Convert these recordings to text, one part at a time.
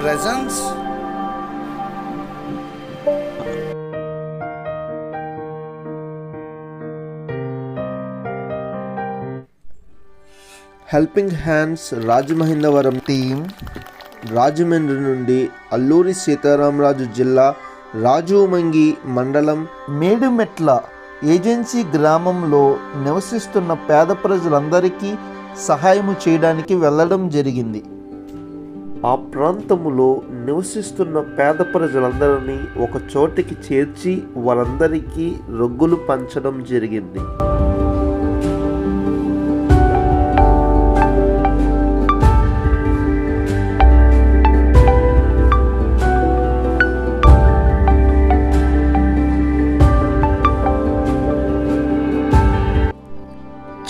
presents. Helping hands Rajamahendravaram team Rajahmundry నుండి అల్లూరి సీతారామరాజు జిల్లా రాజుమంగి మండలం మేడుమెట్ల ఏజెన్సీ గ్రామంలో నివసిస్తున్న పేద ప్రజలందరికీ సహాయము చేయడానికి వెళ్ళడం జరిగింది. ఆ ప్రాంతములో నివసిస్తున్న పేద ప్రజలందరినీ ఒక చోటికి చేర్చి వారందరికీ రొగ్గులు పంచడం జరిగింది.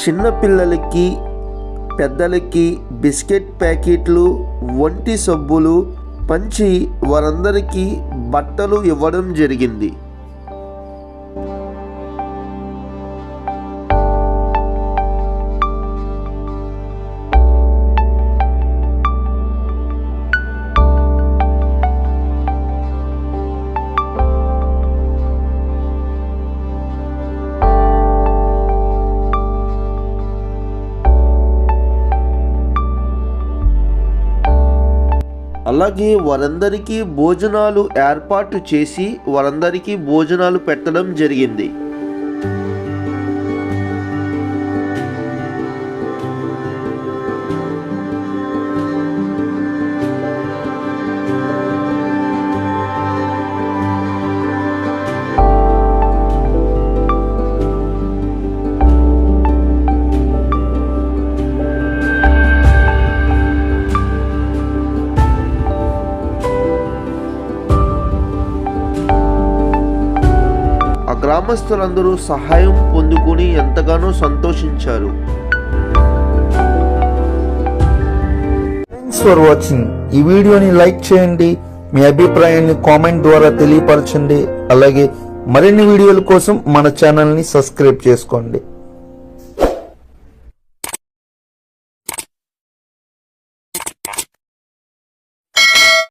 చిన్నపిల్లలకి పెద్దలకి బిస్కెట్ ప్యాకెట్లు వంటి సబ్బులు పంచి వారందరికీ బట్టలు ఇవ్వడం జరిగింది. అలాగే వారందరికీ భోజనాలు ఏర్పాటు చేసి వారందరికీ భోజనాలు పెట్టడం జరిగింది. గ్రామస్తులందరూ సహాయం పొందుకుని ఎంతగానో సంతోషించారు. థ్యాంక్స్ ఫర్ వాచింగ్ ఈ వీడియోని లైక్ చేయండి మీ అభిప్రాయాన్ని కామెంట్ ద్వారా తెలియపరచండి అలాగే మరిన్ని వీడియోల కోసం మన ఛానల్ని సబ్స్క్రైబ్ చేసుకోండి.